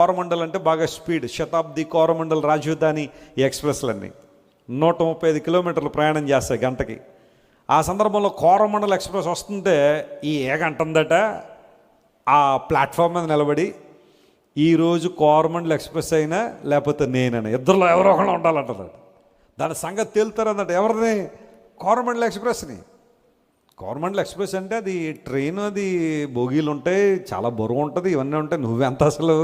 కోరమండల్ అంటే బాగా స్పీడ్ శతాబ్ది కోరమండల్ రాజధాని ఈ ఎక్స్ప్రెస్లన్నీ. నూట ముప్పై ఐదు కిలోమీటర్లు ప్రయాణం చేస్తాయి గంటకి. ఆ సందర్భంలో కోరమండల్ ఎక్స్ప్రెస్ వస్తుంటే ఈ ఏగంట ఉందట ఆ ప్లాట్ఫామ్ మీద నిలబడి ఈరోజు కోరమండల్ ఎక్స్ప్రెస్ అయినా లేకపోతే నేనైనా ఇద్దరులో ఎవరో ఒకళ్ళు ఉండాలంటారు. దాని సంగతి తేలుతారు ఎవరిని కోరమండల్ ఎక్స్ప్రెస్ని. గవర్నమెంట్ ఎక్స్ప్రెస్ అంటే అది ట్రైన్ అది బోగీలు ఉంటాయి చాలా బరువు ఉంటుంది ఇవన్నీ ఉంటాయి నువ్వెంత అసలు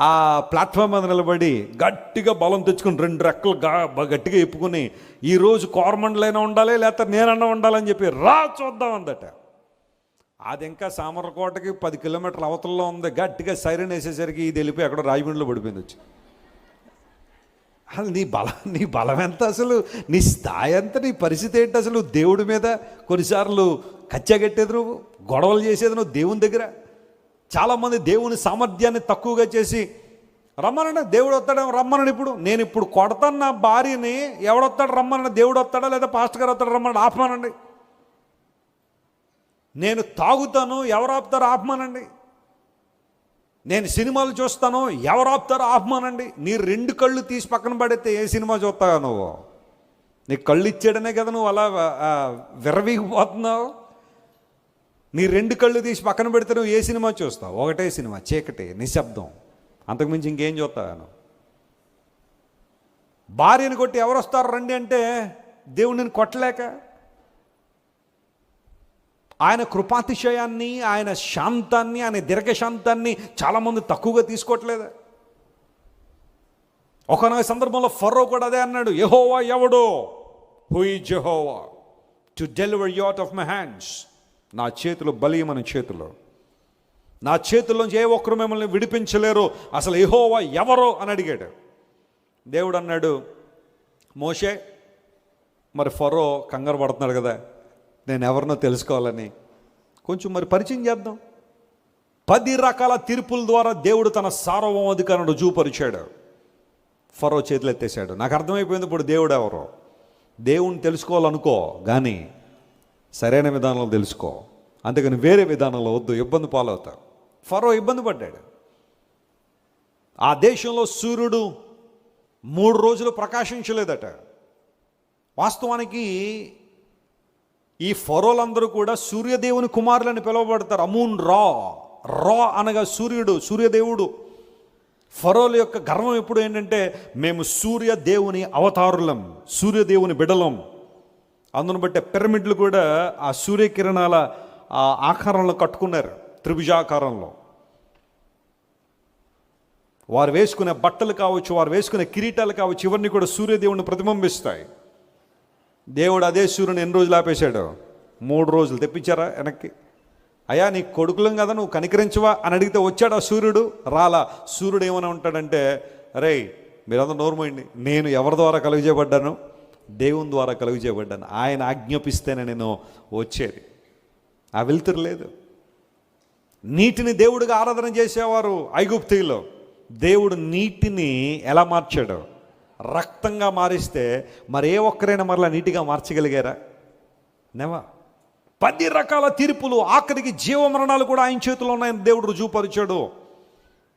ఆ ప్లాట్ఫామ్ మీద నిలబడి గట్టిగా బలం తెచ్చుకుని రెండు రెక్కలు గా గట్టిగా ఎప్పుకుని ఈరోజు అయినా ఉండాలి లేకపోతే నేనన్నా ఉండాలని చెప్పి రా చూద్దాం అందట. అది ఇంకా సామర్లకోటకి పది కిలోమీటర్ల అవతలలో ఉంది. గట్టిగా సైరన్ వేసేసరికి ఇది వెళ్ళిపోయి అక్కడ రాజమండ్రిలో పడిపోయింది వచ్చి. అసలు నీ బలం నీ బలం ఎంత అసలు? నీ స్థాయి ఎంత? నీ పరిస్థితి ఏంటి అసలు? దేవుడి మీద కొన్నిసార్లు కచ్చగట్టేది నువ్వు? గొడవలు చేసేది నువ్వు దేవుని దగ్గర? చాలామంది దేవుని సామర్థ్యాన్ని తక్కువగా చేసి రమ్మనండి దేవుడు వస్తాడేమో రమ్మనండి ఇప్పుడు. నేను ఇప్పుడు కొడతాను నా భార్యని ఎవడొస్తాడు? రమ్మనండి దేవుడు వస్తాడా? లేదా పాస్టర్ గారు వస్తాడు? రమ్మనండి ఆపమానండి. నేను తాగుతాను ఎవరు ఆపుతారు? ఆపమానండి. నేను సినిమాలు చూస్తాను ఎవరు ఆపుతారు? ఆపమానండి. నీ రెండు కళ్ళు తీసి పక్కన పడితే ఏ సినిమా చూస్తావా నువ్వు? నీ కళ్ళు ఇచ్చాడనే కదా నువ్వు అలా ఆ, విర్రవీగిపోతున్నావు? నీ రెండు కళ్ళు తీసి పక్కన పెడితే నువ్వు ఏ సినిమా చూస్తావు? ఒకటే సినిమా చీకటి నిశ్శబ్దం. అంతకుమించి ఇంకేం చూస్తావు భార్యను కొట్టి ఎవరు వస్తారు రండి అంటే దేవుడిని కొట్టలేక? ఆయన కృపాతిశయాన్ని ఆయన శాంతాన్ని ఆయన దీర్ఘశాంతాన్ని చాలామంది తక్కువగా తీసుకోవట్లేదు? ఒకనొక సందర్భంలో ఫరో కూడా అదే అన్నాడు యహోవా ఎవడో? Who Jehovah to deliver you out of my hands నా చేతులు బలీయమైన చేతులు. నా చేతుల్లోంచి ఏ ఒక్కరు మిమ్మల్ని విడిపించలేరు. అసలు యహోవా ఎవరో అని అడిగాడు. దేవుడు అన్నాడు మోషే మరి ఫరో కంగారు పడుతున్నాడు కదా నేను ఎవరినో తెలుసుకోవాలని. కొంచెం మరి పరిచయం చేద్దాం. పది రకాల తీర్పుల ద్వారా దేవుడు తన సార్వభౌమాధికారం రుజువుపరిచాడు ఫరో చేతులు ఎత్తేసాడు నాకు అర్థమైపోయింది ఇప్పుడు దేవుడు ఎవరో. దేవుణ్ణి తెలుసుకోవాలనుకో కానీ సరైన విధానంలో తెలుసుకో. అంతేకాని వేరే విధానంలో వద్దు ఇబ్బంది పాలవుతావు ఫరో ఇబ్బంది పడ్డాడు. ఆ దేశంలో సూర్యుడు మూడు రోజులు ప్రకాశించలేదట. వాస్తవానికి ఈ ఫరోలందరూ కూడా సూర్యదేవుని కుమారులని పిలువబడతారు. అమూన్ రా రా అనగా సూర్యుడు సూర్యదేవుడు. ఫరోల యొక్క గర్వం ఎప్పుడు ఏంటంటే మేము సూర్యదేవుని అవతారులం సూర్యదేవుని బిడలం. అందును బట్టే పిరమిడ్లు కూడా ఆ సూర్యకిరణాల ఆకారంలో కట్టుకున్నారు త్రిభుజాకారంలో. వారు వేసుకునే బట్టలు కావచ్చు వారు వేసుకునే కిరీటాలు కావచ్చు ఇవన్నీ కూడా సూర్యదేవుని ప్రతిబింబిస్తాయి. దేవుడు అదే సూర్యుని ఎన్ని రోజులు ఆపేశాడు? మూడు రోజులు. తెప్పించారా వెనక్కి? అయ్యా నీ కొడుకులం కదా నువ్వు కనికరించవా అని అడిగితే వచ్చాడు ఆ సూర్యుడు? రాలా. సూర్యుడు ఏమైనా ఉంటాడంటే రే మీరందరూ నోరుమోయండి నేను ఎవరి ద్వారా కలుగజేయబడ్డాను? దేవుని ద్వారా కలుగు చేయబడ్డాను ఆయన ఆజ్ఞాపిస్తేనే నేను వచ్చేది. ఆ వెళ్తురు లేదు. నీటిని దేవుడిగా ఆరాధన చేసేవారు ఐగుప్తిలో. దేవుడు నీటిని ఎలా మార్చాడు? రక్తంగా మారిస్తే మరి ఏ ఒక్కరైనా మరలా నీటిగా మార్చగలిగారా? నెవా. పది రకాల తీర్పులు ఆఖరికి జీవ మరణాలు కూడా ఆయన చేతిలో ఉన్నాయని దేవుడు రుజువుపరిచాడు.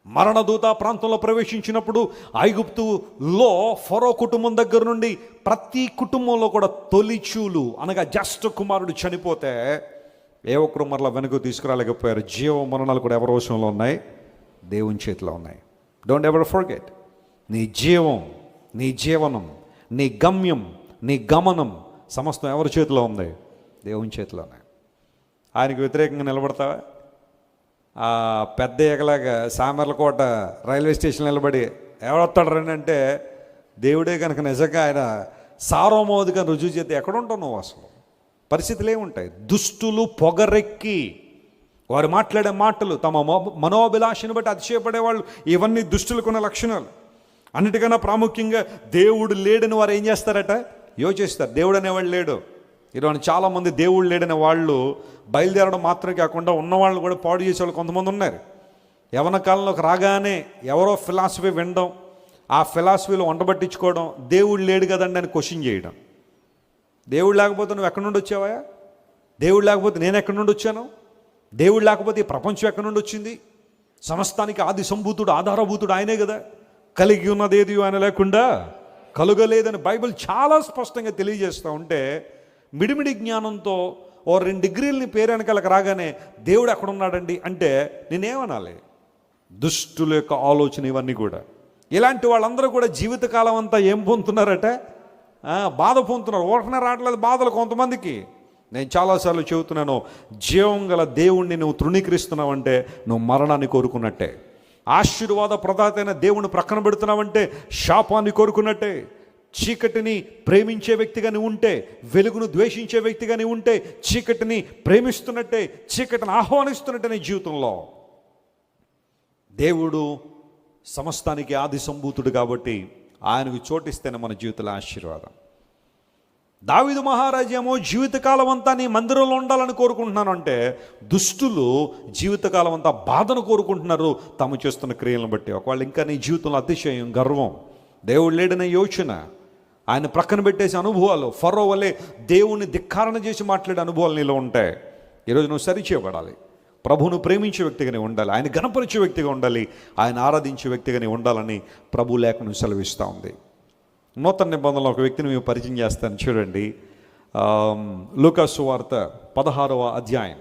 మరణదూత ప్రాంతంలో ప్రవేశించినప్పుడు ఐగుప్తులో ఫరో కుటుంబం దగ్గర నుండి ప్రతి కుటుంబంలో కూడా తొలిచూలు అనగా జ్యేష్ఠ కుమారుడు చనిపోతే ఏ ఒక్కరు మరలా వెనుక తీసుకురాలేకపోయారు. జీవ మరణాలు కూడా ఎవరి వశంలో ఉన్నాయి? దేవుని చేతిలో ఉన్నాయి. డోంట్ ఎవర్ ఫర్గెట్ నీ జీవం నీ జీవనం నీ గమ్యం నీ గమనం సమస్తం ఎవరి చేతిలో ఉంది? దేవుని చేతిలోనే ఆయనకు వ్యతిరేకంగా నిలబడతావా? పెద్ద ఎగలాగా సామర్లకోట రైల్వే స్టేషన్ నిలబడి ఎవడొస్తాడు రండి అంటే దేవుడే కనుక నిజంగా ఆయన సారోమోదిగా రుజువు చేస్తే ఎక్కడ ఉంటావు నువ్వు అసలు? పరిస్థితులు ఏముంటాయి? దుష్టులు పొగరెక్కి వారు మాట్లాడే మాటలు తమ మనోభిలాషను బట్టి అతిశయపడేవాళ్ళు ఇవన్నీ దుష్టులకున్న లక్షణాలు. అన్నిటికన్నా ప్రాముఖ్యంగా దేవుడు లేడని వారు ఏం చేస్తారట? యోచిస్తారు. దేవుడు అనేవాడు లేడు. ఈరోజు చాలామంది దేవుడు లేడని వాళ్ళు బయలుదేరడం మాత్రమే కాకుండా ఉన్నవాళ్ళు కూడా పాడు చేసే వాళ్ళు కొంతమంది ఉన్నారు. యవన కాలంలోకి రాగానే ఎవరో ఫిలాసఫీ వినడం ఆ ఫిలాసఫీలో వండబట్టించుకోవడం దేవుడు లేడు కదండి అని క్వశ్చన్ చేయడం. దేవుడు లేకపోతే నువ్వు ఎక్కడి నుండి వచ్చావా? దేవుడు లేకపోతే నేను ఎక్కడి నుండి వచ్చాను? దేవుడు లేకపోతే ఈ ప్రపంచం ఎక్కడి నుండి వచ్చింది? సమస్తానికి ఆది సంభూతుడు ఆధారభూతుడు ఆయనే కదా. కలిగి ఉన్నదేది ఆయన లేకుండా కలుగలేదని బైబిల్ చాలా స్పష్టంగా తెలియజేస్తూ ఉంటే మిడిమిడి జ్ఞానంతో ఓ రెండు డిగ్రీలని పేరు వెనకాలకు రాగానే దేవుడు ఎక్కడ ఉన్నాడండి అంటే నేనేమనాలి? దుష్టుల యొక్క ఆలోచన ఇవన్నీ కూడా. ఇలాంటి వాళ్ళందరూ కూడా జీవితకాలం అంతా ఏం పొందుతున్నారట? బాధ పొందుతున్నారు. ఓటనే రావట్లేదు బాధలు కొంతమందికి. నేను చాలాసార్లు చెబుతున్నాను జీవం గల దేవుణ్ణి నువ్వు తృణీకరిస్తున్నావంటే నువ్వు మరణాన్ని కోరుకున్నట్టే. ఆశీర్వాద ప్రదాత అయిన దేవుని ప్రక్కన పెడుతున్నావంటే శాపాన్ని కోరుకున్నట్టే. చీకటిని ప్రేమించే వ్యక్తిగా నువ్వు ఉంటే వెలుగును ద్వేషించే వ్యక్తిగా నువ్వు ఉంటే చీకటిని ప్రేమిస్తున్నట్టే చీకటిని ఆహ్వానిస్తున్నట్టే నీ జీవితంలో. దేవుడు సమస్తానికి ఆది సంభూతుడు కాబట్టి ఆయనకు చోటిస్తేనే మన జీవితంలో ఆశీర్వాదం. దావిదు మహారాజేమో జీవితకాలం అంతా నీ మందిరంలో ఉండాలని కోరుకుంటున్నాను అంటే దుష్టులు జీవితకాలం అంతా బాధను కోరుకుంటున్నారు తాము చేస్తున్న క్రియలను బట్టి. ఒకవేళ ఇంకా నీ జీవితంలో అతిశయం గర్వం దేవుడు లేడనే యోచన ఆయన ప్రక్కన పెట్టేసే అనుభవాలు. ఫరో వల్లే దేవుణ్ణి ధిక్కారణ చేసి మాట్లాడే అనుభవాలు నీలో ఉంటాయి. ఈరోజు నువ్వు సరిచేయబడాలి. ప్రభువును ప్రేమించే వ్యక్తిగానే ఉండాలి. ఆయన గణపరిచే వ్యక్తిగా ఉండాలి. ఆయన ఆరాధించే వ్యక్తిగానే ఉండాలని ప్రభు లేఖను సెలవిస్తూ ఉంది. నూతన నిబంధనలో ఒక వ్యక్తిని మేము పరిచయం చేస్తాను చూడండి. లూకాసు వార్త పదహారవ అధ్యాయం.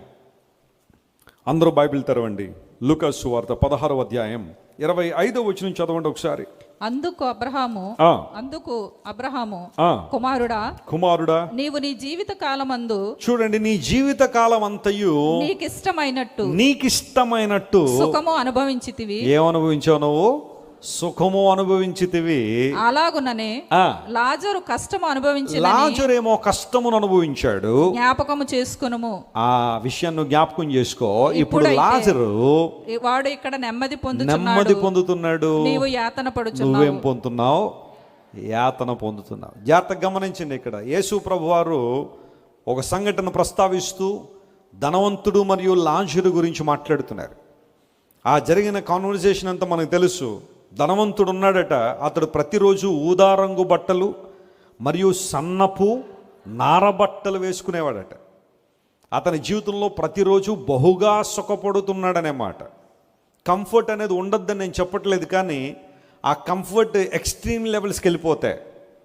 అందరూ బైబిల్ తెరవండి. లూకాసు వార్త పదహారవ అధ్యాయం ఇరవై ఐదో వచ్చిన చదవండి ఒకసారి. అందుకు అబ్రహాము అందుకు అబ్రహాము కుమారుడా కుమారుడా నీవు నీ జీవిత కాలమందు చూడండి నీ జీవిత కాలం అంతయు నీకిష్టమైనట్టు నీకిష్టమైనట్టు సుఖము అనుభవించితివి. ఏమనుభవించావు నువ్వు? సుఖము అనుభవించితివి. అలాగుననే లాజరు కష్టము అనుభవించిన లాజరేమో కష్టమును అనుభవించాడు. జ్ఞాపకము చేసుకునుము. ఆ విషయాన్ని జ్ఞాపకం చేసుకో. ఇప్పుడు లాజరు వాడు ఇక్కడ నెమ్మది పొందుచున్నాడు. నెమ్మది పొందుతున్నాడు. నీవు యాతన పడుచున్నావు. నువ్వేం పొందుతున్నావు? యాతన పొందుతున్నావు. జాగ్రత్తగా గమనించండి ఇక్కడ. యేసు ప్రభు వారు ఒక సంఘటన ప్రస్తావిస్తూ ధనవంతుడు మరియు లాజరు గురించి మాట్లాడుతున్నారు. ఆ జరిగిన కాన్వర్జేషన్ అంతా మనకు తెలుసు. ధనవంతుడు ఉన్నాడట అతడు ప్రతిరోజు ఊదారంగు బట్టలు మరియు సన్నపు నారబట్టలు వేసుకునేవాడట. అతని జీవితంలో ప్రతిరోజు బహుగా సుఖపడుతున్నాడనే మాట. కంఫర్ట్ అనేది ఉండొద్దని నేను చెప్పట్లేదు కానీ ఆ కంఫర్ట్ ఎక్స్ట్రీమ్ లెవెల్స్కి వెళ్ళిపోతాయి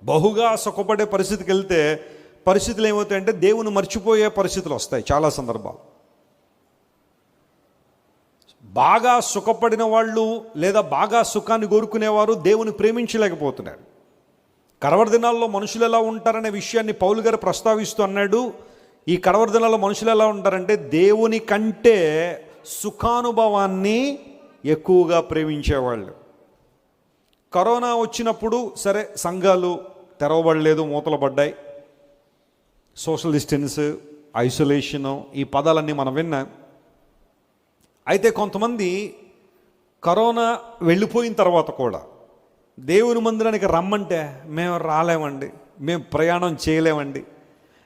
బహుగా సుఖపడే పరిస్థితికి వెళ్తే పరిస్థితులు ఏమవుతాయంటే దేవుని మర్చిపోయే పరిస్థితులు వస్తాయి చాలా సందర్భాలు. బాగా సుఖపడిన వాళ్ళు లేదా బాగా సుఖాన్ని కోరుకునేవారు దేవుని ప్రేమించలేకపోతున్నారు. కడవరి దినాల్లో మనుషులు ఎలా ఉంటారనే విషయాన్ని పౌలు గారు ప్రస్తావిస్తూ అన్నాడు. ఈ కడవర దినాల్లో మనుషులు ఎలా ఉంటారంటే దేవుని కంటే సుఖానుభవాన్ని ఎక్కువగా ప్రేమించేవాళ్ళు. కరోనా వచ్చినప్పుడు సరే సంఘాలు తెరవబడలేదు మూతలు పడ్డాయి. సోషల్ డిస్టెన్స్ ఐసోలేషను ఈ పదాలన్నీ మనం విన్నాం. అయితే కొంతమంది కరోనా వెళ్ళిపోయిన తర్వాత కూడా దేవుని మందిరానికి రమ్మంటే మేము రాలేమండి మేము ప్రయాణం చేయలేమండి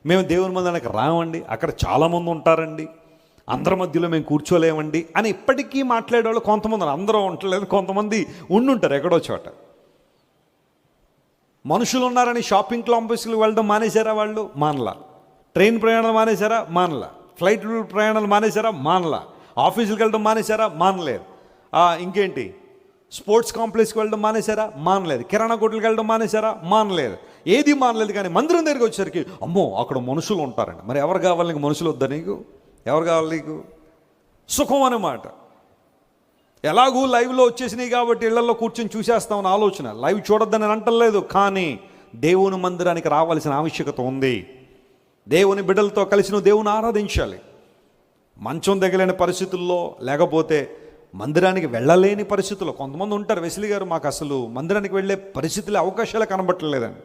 మేము దేవుని మందిరానికి రామండి అక్కడ చాలామంది ఉంటారండి అందరి మధ్యలో మేము కూర్చోలేమండి అని ఇప్పటికీ మాట్లాడేవాళ్ళు కొంతమంది అందరూ ఉండలేదు కొంతమంది ఉండుంటారు ఎక్కడో చోట. మనుషులు ఉన్నారని షాపింగ్ కాంప్లెక్స్కి వెళ్ళడం మానేశారా వాళ్ళు? మానలా. ట్రైన్ ప్రయాణాలు మానేశారా? మానలా. ఫ్లైట్ ప్రయాణాలు మానేశారా? మానలా. ఆఫీసులకు వెళ్ళడం మానేశారా? మానలేదు. ఇంకేంటి? స్పోర్ట్స్ కాంప్లెక్స్కి వెళ్ళడం మానేశారా? మానలేదు. కిరాణా కొట్లకు వెళ్ళడం మానేశారా? మానలేదు. ఏది మానలేదు కానీ మందిరం దగ్గరికి వచ్చేసరికి అమ్మో అక్కడ మనుషులు ఉంటారండి. మరి ఎవరు కావాలి నీకు? మనుషులు వద్దా నీకు? ఎవరు కావాలి నీకు? సుఖం అన్నమాట ఎలాగూ లైవ్లో వచ్చేసినాయి కాబట్టి ఇళ్ళలో కూర్చొని చూసేస్తామని ఆలోచన. లైవ్ చూడొద్దని అంటలేదు కానీ దేవుని మందిరానికి రావాల్సిన ఆవశ్యకత ఉంది. దేవుని బిడ్డలతో కలిసి నువ్వు దేవుని ఆరాధించాలి. మంచం దిగలేని పరిస్థితుల్లో లేకపోతే మందిరానికి వెళ్ళలేని పరిస్థితుల్లో కొంతమంది ఉంటారు. వెసిలి గారు మాకు అసలు మందిరానికి వెళ్ళే పరిస్థితులు అవకాశాలు కనబట్టలేదండి.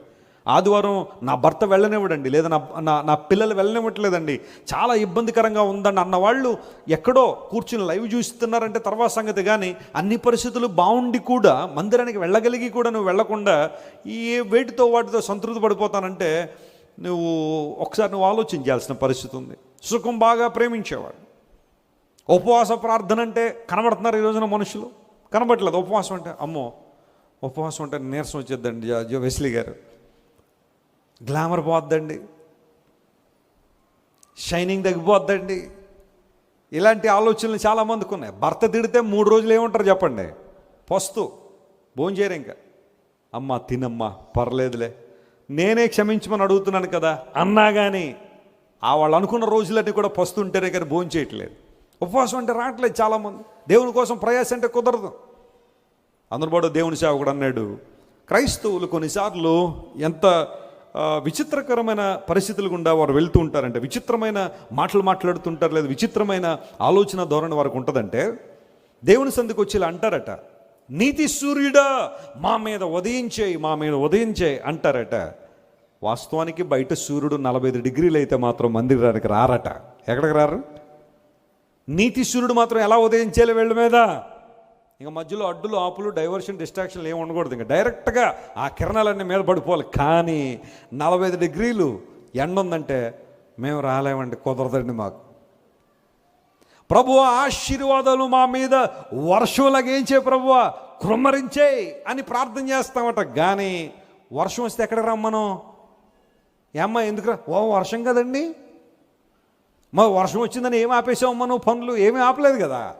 ఆదివారం నా భర్త వెళ్ళనివ్వడండి లేదా నా నా నా పిల్లలు వెళ్ళనివ్వట్లేదండి. చాలా ఇబ్బందికరంగా ఉందండి అన్న వాళ్ళు ఎక్కడో కూర్చుని లైవ్ చూస్తున్నారంటే తర్వాత సంగతి కానీ అన్ని పరిస్థితులు బాగుండి కూడా మందిరానికి వెళ్ళగలిగి కూడా నువ్వు వెళ్ళకుండా ఈ వేటితో వాటితో సంతృప్తి పడిపోతానంటే నువ్వు ఒకసారి నువ్వు ఆలోచించాల్సిన పరిస్థితి ఉంది. సుఖం బాగా ప్రేమించేవాడు. ఉపవాస ప్రార్థన అంటే కనబడుతున్నారు ఈ రోజున మనుషులు? కనబడట్లేదు. ఉపవాసం అంటే అమ్మో ఉపవాసం అంటే నీరసం వచ్చేద్దండి జో- జో వెస్లీ గారు. గ్లామర్ పోద్దండి. షైనింగ్ తగ్గిపోద్దండి. ఇలాంటి ఆలోచనలు చాలామందికి ఉన్నాయి. భర్త తిడితే మూడు రోజులు ఏముంటారు చెప్పండి? పస్తు. భోంచేయరు ఇంకా. అమ్మ తినమ్మా పర్లేదులే. నేనే క్షమించమని అడుగుతున్నాను కదా. అన్నా కానీ ఆ వాళ్ళు అనుకున్న రోజులన్నీ కూడా పస్తుంటేనే కానీ భోజనం చేయట్లేదు. ఉపవాసం అంటే రావట్లేదు చాలామంది. దేవుని కోసం ప్రయాసం అంటే కుదరదు. అందుబాటు దేవుని సేవకుడు అన్నాడు క్రైస్తవులు కొన్నిసార్లు ఎంత విచిత్రకరమైన పరిస్థితులు గుండా వారు వెళ్తూ ఉంటారంటే విచిత్రమైన మాటలు మాట్లాడుతుంటారు లేదా విచిత్రమైన ఆలోచన ధోరణి వారికి ఉంటుందంటే దేవుని సందుకు వచ్చి ఇలా అంటారట. నీతి సూర్యుడా మా మీద ఉదయించేయి మా మీద ఉదయించేయి అంటారట. వాస్తవానికి బయట సూర్యుడు నలభై ఐదు డిగ్రీలు అయితే మాత్రం మందిరానికి రారట. ఎక్కడికి రారు? నీతి సూర్యుడు మాత్రం ఎలా ఉదయించాలి వీళ్ళ మీద? ఇంకా మధ్యలో అడ్డులు ఆపులు డైవర్షన్ డిస్ట్రాక్షన్లు ఏమి ఉండకూడదు. ఇంకా డైరెక్ట్గా ఆ కిరణాలన్నీ మీద పడిపోవాలి. కానీ నలభై ఐదు డిగ్రీలు ఎండ ఉందంటే మేము రాలేమండి కుదరదండి మాకు. ప్రభు ఆశీర్వాదాలు మా మీద వర్షం లగేంచే ప్రభువ కృమ్మరించే అని ప్రార్థన చేస్తామట. కానీ వర్షం వస్తే ఎక్కడికి రమ్మను ఏమ్మా ఎందుకురా? ఓ వర్షం కదండి. మా వర్షం వచ్చిందని ఏం ఆపేసావమ్మా నువ్వు పనులు ఏమీ ఆపలేదు కదా.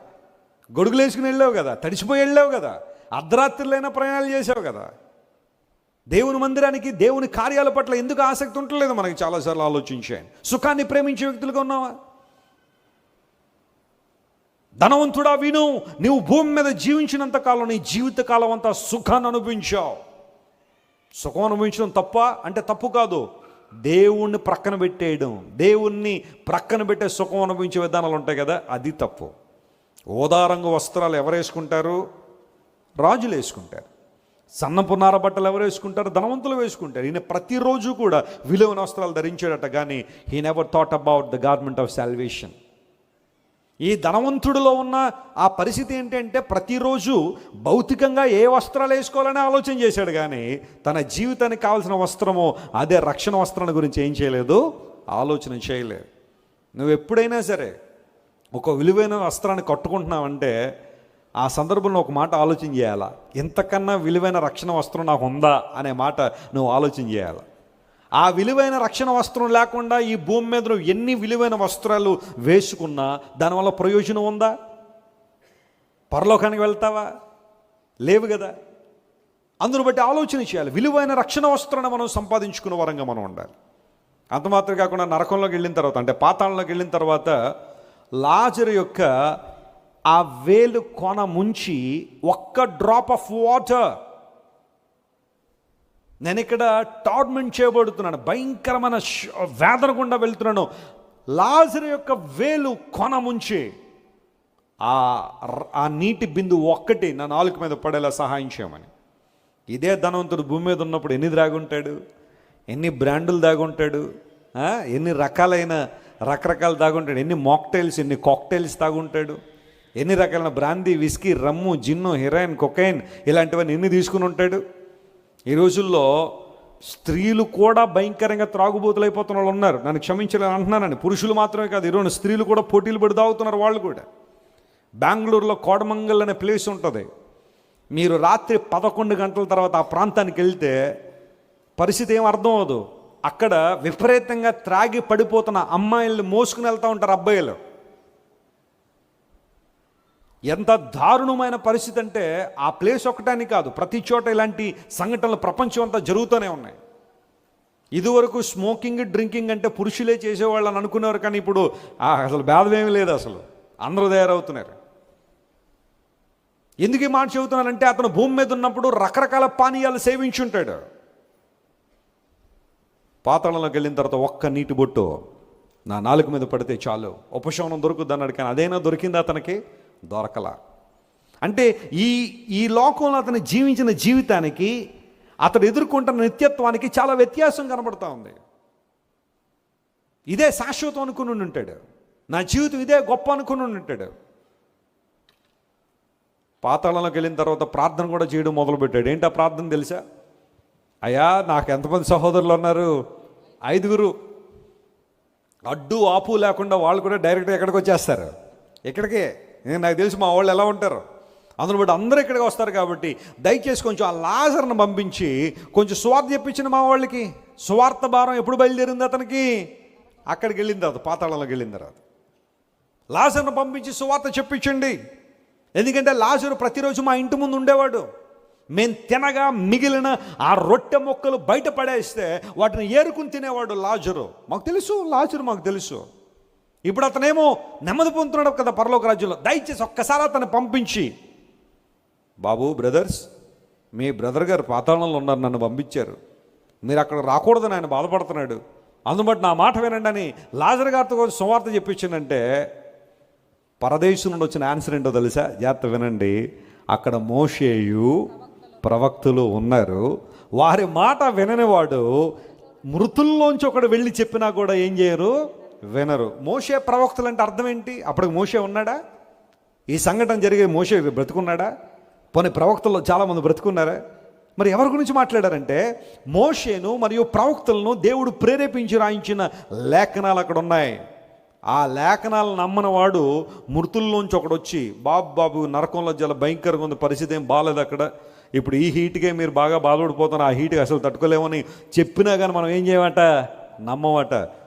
గొడుగులు వేసుకుని వెళ్ళావు కదా. తడిసిపోయి వెళ్ళావు కదా. అర్ధరాత్రులైనా ప్రయాణాలు చేసావు కదా. దేవుని మందిరానికి దేవుని కార్యాల పట్ల ఎందుకు ఆసక్తి ఉండలేదు మనకి? చాలాసార్లు ఆలోచించాను. సుఖాన్ని ప్రేమించే వ్యక్తులుగా ఉన్నావా? ధనవంతుడా విను. నీవు భూమి మీద జీవించినంత కాలం నీ జీవిత కాలం అంతా సుఖాన్ని అనుభవించావు. సుఖం అనుభవించడం తప్ప అంటే తప్పు కాదు. దేవుణ్ణి ప్రక్కన పెట్టేయడం దేవుణ్ణి ప్రక్కన పెట్టే సుఖం అనుభవించే విధానాలు ఉంటాయి కదా అది తప్పు. ఓదారంగు వస్త్రాలు ఎవరు వేసుకుంటారు రాజులు వేసుకుంటారు. సన్నపు నార బట్టలు ఎవరు వేసుకుంటారు? ధనవంతులు వేసుకుంటారు. ఈయన ప్రతిరోజు కూడా విలువైన వస్త్రాలు ధరించాడట కానీ he never thought about the government of salvation ఈ ధనవంతుడిలో ఉన్న ఆ పరిస్థితి ఏంటంటే ప్రతిరోజు భౌతికంగా ఏ వస్త్రాలు వేసుకోవాలని ఆలోచన చేశాడు కానీ తన జీవితానికి కావాల్సిన వస్త్రము అదే రక్షణ వస్త్రాన్ని గురించి ఏం చేయలేదు? ఆలోచన చేయలేదు. నువ్వు ఎప్పుడైనా సరే ఒక విలువైన వస్త్రాన్ని కట్టుకుంటున్నావంటే ఆ సందర్భంలో ఒక మాట ఆలోచన చేయాలా? ఇంతకన్నా విలువైన రక్షణ వస్త్రం నాకు ఉందా? అనే మాట నువ్వు ఆలోచన చేయాలా? ఆ విలువైన రక్షణ వస్త్రం లేకుండా ఈ భూమి మీద నువ్వు ఎన్ని విలువైన వస్త్రాలు వేసుకున్నా దానివల్ల ప్రయోజనం ఉందా? పరలోకానికి వెళ్తావా? లేవు కదా. అందును బట్టి ఆలోచన చేయాలి. విలువైన రక్షణ వస్త్రాన్ని మనం సంపాదించుకున్న వరంగా మనం ఉండాలి. అంత మాత్రం కాకుండా నరకంలోకి వెళ్ళిన తర్వాత అంటే పాతాళంలోకి వెళ్ళిన తర్వాత లాజర్ యొక్క ఆ వేలు కొన ముంచి ఒక్క డ్రాప్ ఆఫ్ వాటర్ నేను ఇక్కడ టార్మెంట్ చేయబడుతున్నాను. భయంకరమైన వేదన గుండా వెళ్తున్నాను. లాజర్ యొక్క వేలు కొన ముంచి ఆ ర- ఆ నీటి బిందు ఒక్కటి నా నాలుక మీద పడేలా సహాయం చేయమని. ఇదే ధనవంతుడు భూమి మీద ఉన్నప్పుడు ఎన్ని దాగుంటాడు ఎన్ని బ్రాండులు దాగుంటాడు ఎన్ని రకాలైన రకరకాలు దాగుంటాడు ఎన్ని మాక్టైల్స్ ఎన్ని కాక్టైల్స్ తాగుంటాడు ఎన్ని రకాలైన brandy whisky rum gin heroin cocaine ఇలాంటివన్నీ ఎన్ని తీసుకుని ఉంటాడు? ఈ రోజుల్లో స్త్రీలు కూడా భయంకరంగా త్రాగుబోతులు అయిపోతున్న వాళ్ళు ఉన్నారు. నన్ను క్షమించలేని అంటున్నానని. పురుషులు మాత్రమే కాదు ఈరోజు స్త్రీలు కూడా పోటీలు పడి తాగుతున్నారు వాళ్ళు కూడా. బెంగళూరులో కోడమంగల్ అనే ప్లేస్ ఉంటుంది. మీరు రాత్రి పదకొండు గంటల తర్వాత ఆ ప్రాంతానికి వెళ్తే పరిస్థితి ఏం అర్థం అవదు అక్కడ విపరీతంగా త్రాగి పడిపోతున్న అమ్మాయిల్ని మోసుకుని వెళ్తూ ఉంటారు అబ్బాయిలు. ఎంత దారుణమైన పరిస్థితి అంటే ఆ ప్లేస్ ఒకటాని కాదు ప్రతి చోట ఇలాంటి సంఘటనలు ప్రపంచం అంతా జరుగుతూనే ఉన్నాయి. ఇదివరకు స్మోకింగ్ డ్రింకింగ్ అంటే పురుషులే చేసేవాళ్ళు అని అనుకునేవారు కానీ ఇప్పుడు అసలు భేదమేమీ లేదు అసలు. అందరూ తయారవుతున్నారు. ఎందుకు ఈ మాట చెబుతున్నానంటే అతను భూమి మీద ఉన్నప్పుడు రకరకాల పానీయాలు సేవించుంటాడు పాతాళంలోకి వెళ్ళిన తర్వాత ఒక్క నీటి బొట్టు నా నాలుక మీద పడితే చాలు. ఉపశమనం దొరుకుద్ది అన్నాడు కానీ అదైనా దొరికింది అతనికి? దొరకల. అంటే ఈ ఈ లోకంలో అతను జీవించిన జీవితానికి అతడు ఎదుర్కొంటున్న నిత్యత్వానికి చాలా వ్యత్యాసం కనబడుతూ ఉంది. ఇదే శాశ్వతం అనుకుని ఉండి ఉంటాడు నా జీవితం ఇదే గొప్ప అనుకుని ఉండి ఉంటాడు పాతాళంలోకి వెళ్ళిన తర్వాత ప్రార్థన కూడా చేయడం మొదలుపెట్టాడు. ఏంటి ఆ ప్రార్థన తెలుసా? అయ్యా నాకు ఎంతమంది సహోదరులు ఉన్నారు? ఐదుగురు. అడ్డు ఆపు లేకుండా వాళ్ళు కూడా డైరెక్ట్గా ఎక్కడికి వచ్చేస్తారు? ఇక్కడికే నాకు తెలిసి మా వాళ్ళు ఎలా ఉంటారు. అందులో బట్టి అందరూ ఇక్కడికి వస్తారు కాబట్టి దయచేసి కొంచెం ఆ లాజర్ను పంపించి కొంచెం స్వార్థ చెప్పించిన మా వాళ్ళకి. స్వార్థ భారం ఎప్పుడు బయలుదేరింది అతనికి? అక్కడికి వెళ్ళిన తర్వాత పాతాళంలోకి వెళ్ళిన తర్వాత. లాజర్ను పంపించి సువార్త చెప్పించండి. ఎందుకంటే లాజరు ప్రతిరోజు మా ఇంటి ముందు ఉండేవాడు. మేము తినగా మిగిలిన ఆ రొట్టె మొక్కలు బయట పడేస్తే వాటిని ఏరుకుని తినేవాడు లాజరు. మాకు తెలుసు లాజరు మాకు తెలుసు. ఇప్పుడు అతనేమో నెమ్మది పొందుతున్నాడు కదా పరలోక రాజ్యంలో. దయచేసి ఒక్కసారి అతను పంపించి. బాబు బ్రదర్స్ మీ బ్రదర్ గారు పాతాళంలో ఉన్నారు నన్ను పంపించారు. మీరు అక్కడ రాకూడదని ఆయన బాధపడుతున్నాడు. అందుబట్టి నా మాట వినండి అని లాజర్ గారితో కొంచెం సువార్త చెప్పించిందంటే పరదేశం నుండి వచ్చిన ఆన్సర్ ఏంటో తెలుసా? జాగ్రత్త వినండి. అక్కడ మోషేయు ప్రవక్తులు ఉన్నారు. వారి మాట విననివాడు మృతుల్లోంచి ఒకడు వెళ్ళి చెప్పినా కూడా ఏం చేయరు? వినరు. మోషే ప్రవక్తలు అంటే అర్థం ఏంటి? అప్పటికి మోషే ఉన్నాడా? ఈ సంఘటన జరిగే మోషే బ్రతుకున్నాడా? పోనీ ప్రవక్తల్లో చాలామంది బ్రతుకున్నారా? మరి ఎవరి గురించి మాట్లాడారంటే మోషేను మరియు ప్రవక్తలను దేవుడు ప్రేరేపించి రాయించిన లేఖనాలు అక్కడ ఉన్నాయి. ఆ లేఖనాలను నమ్మని వాడు మృతుల్లోంచి ఒకడు వచ్చి బాబు బాబు నరకంలో చాలా భయంకరంగా ఉంది పరిస్థితి ఏం బాగాలేదు అక్కడ. ఇప్పుడు ఈ హీట్కే మీరు బాగా బాధపడిపోతున్నారు ఆ హీట్కి అసలు తట్టుకోలేమని చెప్పినా కానీ మనం ఏం చేయమట? నమ్మమట.